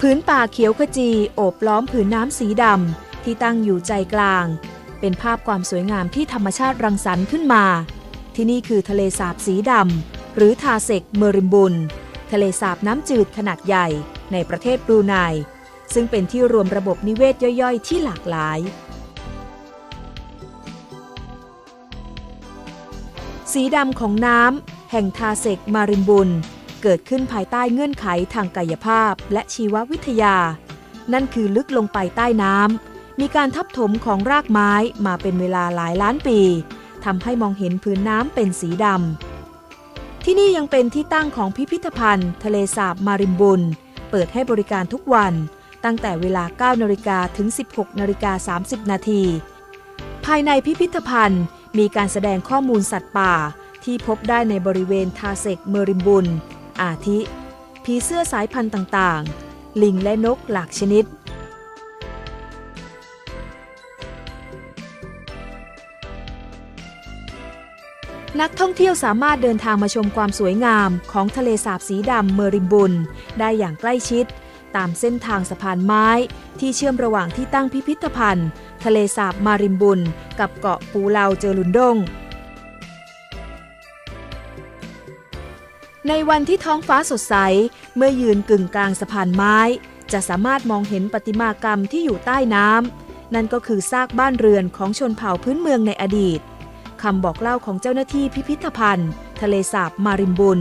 ผืนป่าเขียวขจีโอบล้อมผืนน้ำสีดำที่ตั้งอยู่ใจกลาง เป็นภาพความสวยงามที่ธรรมชาติรังสรรค์ขึ้นมา ที่นี่คือทะเลสาบสีดำหรือทาเซกเมริมบุนทะเลสาบน้ำจืดขนาดใหญ่ในประเทศบรูไนซึ่งเป็นที่รวมระบบนิเวศย่อยๆ ที่หลากหลาย สีดำของน้ำแห่งทาเซกมาริมบุน เกิดขึ้นภายใต้เงื่อนไขทางกายภาพและชีววิทยา นั่นคือลึกลงไปใต้น้ำมีการทับถมของรากไม้มาเป็นเวลาหลายล้านปีทำให้มองเห็นพื้นน้ำเป็นสีดำ ที่นี่ยังเป็นที่ตั้งของพิพิธภัณฑ์ ทะเลสาบมาริมบุนเปิดให้บริการทุกวัน ตั้งแต่เวลา 9นาฬิกาถึง 16นาฬิกา30 นาที ภายในพิพิธภัณฑ์มีการแสดงข้อมูลสัตว์ป่าที่พบได้ในบริเวณทาเซกเมริมบุน อาทิผีเสื้อสายพันธุ์ต่างๆ ลิงและนกหลากชนิด นักท่องเที่ยวสามารถเดินทางมาชมความสวยงามของทะเลสาบสีดำเมริมบุนได้อย่างใกล้ชิด ตามเส้นทางสะพานไม้ที่เชื่อมระหว่างที่ตั้งพิพิธภัณฑ์ ทะเลสาบมาริมบุนกับเกาะปูเลาเจอลุนดง ในวันที่ท้องฟ้าสดใส เมื่อยืนกึ่งกลางสะพานไม้ จะสามารถมองเห็นประติมากรรมที่อยู่ใต้น้ำนั่นก็คือซากบ้านเรือนของชนเผ่าพื้นเมืองในอดีตคำบอกเล่าของเจ้าหน้าที่พิพิธภัณฑ์ ทะเลสาบมาริมบุน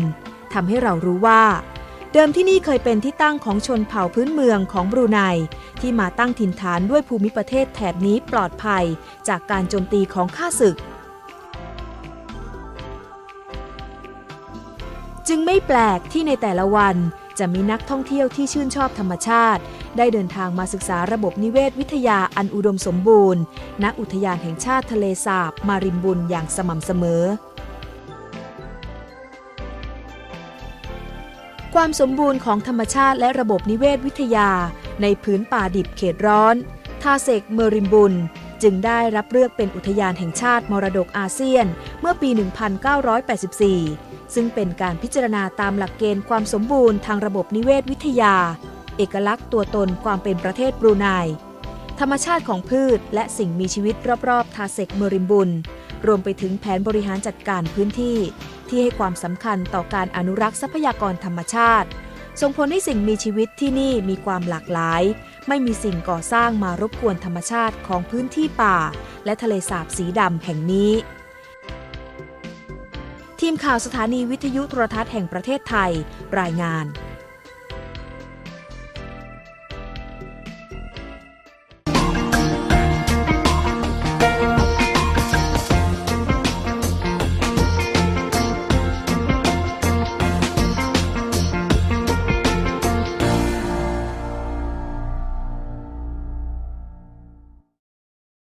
ทำให้เรารู้ว่า เดิมที่นี่เคยเป็นที่ตั้งของชนเผ่าพื้นเมืองของบรูไนที่มาตั้งถิ่นฐานด้วยภูมิประเทศแถบนี้ปลอดภัย จากการโจมตีของข้าศึก จึงไม่แปลกที่ในแต่ละวันจะมีนักท่องเที่ยวที่ชื่นชอบธรรมชาติ ได้เดินทางมาศึกษาระบบนิเวศวิทยาอันอุดมสมบูรณ์ ณ อุทยานแห่งชาติทะเลสาบมาริมบุนอย่างสม่ำเสมอ ความสมบูรณ์ของธรรมชาติและระบบนิเวศวิทยา ในพื้นป่าดิบเขตร้อน ทาเซกเมริมบุน จึงได้รับเลือกเป็นอุทยานแห่งชาติมรดกอาเซียน เมื่อปี 1984 ซึ่งเป็นการพิจารณาตามหลักเกณฑ์ความสมบูรณ์ทางระบบนิเวศวิทยา เอกลักษณ์ตัวตนความเป็นประเทศบรูไน ธรรมชาติของพืชและสิ่งมีชีวิตรอบๆ ทาเซกเมริมบุนรวมไปถึงแผนบริหารจัดการพื้นที่ ที่ให้ความสำคัญต่อการอนุรักษ์ทรัพยากรธรรมชาติ ส่งผลให้สิ่งมีชีวิตที่นี่มีความหลากหลาย ไม่มีสิ่งก่อสร้างมารบกวนธรรมชาติของพื้นที่ป่า และทะเลสาบสีดำแห่งนี้ ทีมข่าวสถานีวิทยุโทรทัศน์แห่งประเทศไทย รายงาน